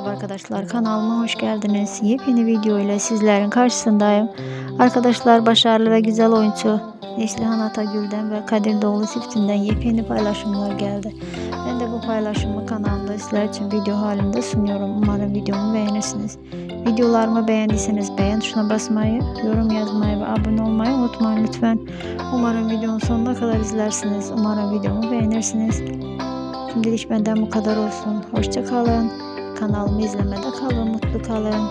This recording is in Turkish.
Merhaba arkadaşlar kanalıma hoş geldiniz. Yepyeni video ile sizlerin karşısındayım. Arkadaşlar başarılı ve güzel oyuncu Neslihan Atagül'den ve Kadir Doğulu çiftinden yepyeni paylaşımlar geldi. Ben de bu paylaşımı kanalımda sizler için video halinde sunuyorum. Umarım videomu beğenirsiniz. Videolarımı beğendiyseniz beğen tuşuna basmayı, yorum yazmayı ve abone olmayı unutmayın lütfen. Umarım videonun sonuna kadar izlersiniz. Umarım videomu beğenirsiniz. Şimdilik benden bu kadar olsun. Hoşça kalın. Kanalımı izlemede kalın. Mutlu kalın.